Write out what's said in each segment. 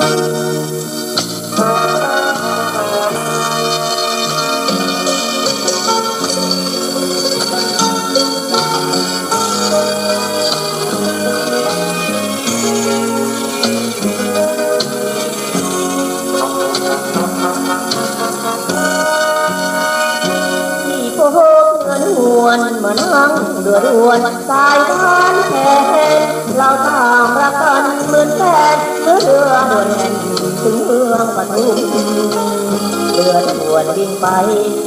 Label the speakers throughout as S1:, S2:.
S1: ที่พบเงินหวนมือนนั่งดือดวนสายทานแทนเราต่างรัก เรือด่วนวิ่งไป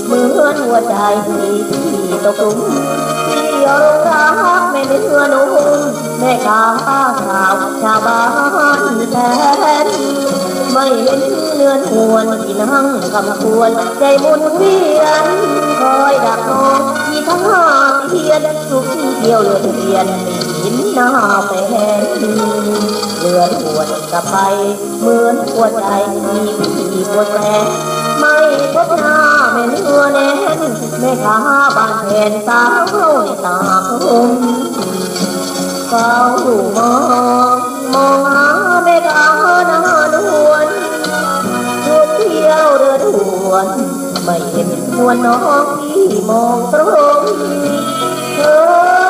S1: เหมือนหัวใจที่ตกลุมที่ยงรักไม่เป็นเรือหนุ่มแม่ข้าสาวชาวบ้านแทนไม่เห็นเนือนหวนที่นั่งกำควรใจมุนเวียนคอยดักน้องที่ทั้งหาเทียนสุขเที่ยวเลือนเวียนหินหน้าแฟน เลือนหวนกลับไป เหมือนหัวใจมีพี่ปวดแผลไม่พบหน้าแม่เนื้อแน่นแม่ขาบานแผ่นสาวห้อยตาคมเฝ้ามองมองหาแม่กาหน้านวลทุกเที่ยวเรือด่วนไม่เห็นมวลน้องที่มองตรงเคย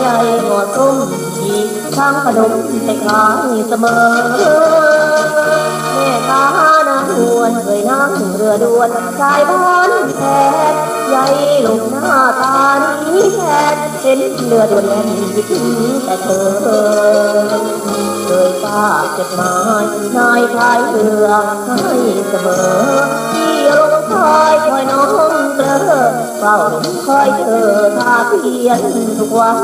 S1: ไยหมอส้มที่ทั้งขนมไปขายเสมอแม่ค้านาทวนเคยนั่งเรือด่วนสายบ้านแทนใหญ่ลงหน้าตานี้แทนเห็นเรือด่วนแล่นคิดถึงแต่เธอเคยฝากจดหมายนายพายเรือให้เสมอที่ลงคอยคอยน้อง เธอเฝ้าคอยเธอทาเพียนทุกวัน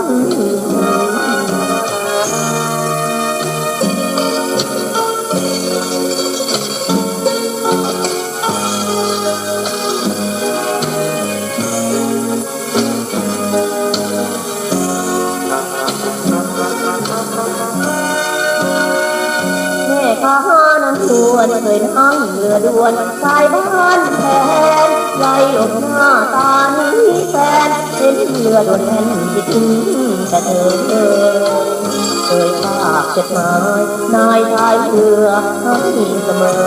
S1: ข้านั้นทวนเคยนั่งเรือด่วนสายบ้านแทน ไหลหลบหน้าตานี้แฟนเห็นเรือด่วนแล่นคิดถึงแต่เธอเคยฝากจดหมายนายทายเรือให้เสมอ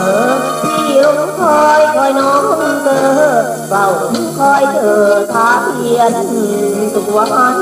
S1: ที่ลงคอยคอยน้องเธอเฝ้าคอยเธอทาเพียนทุกวัน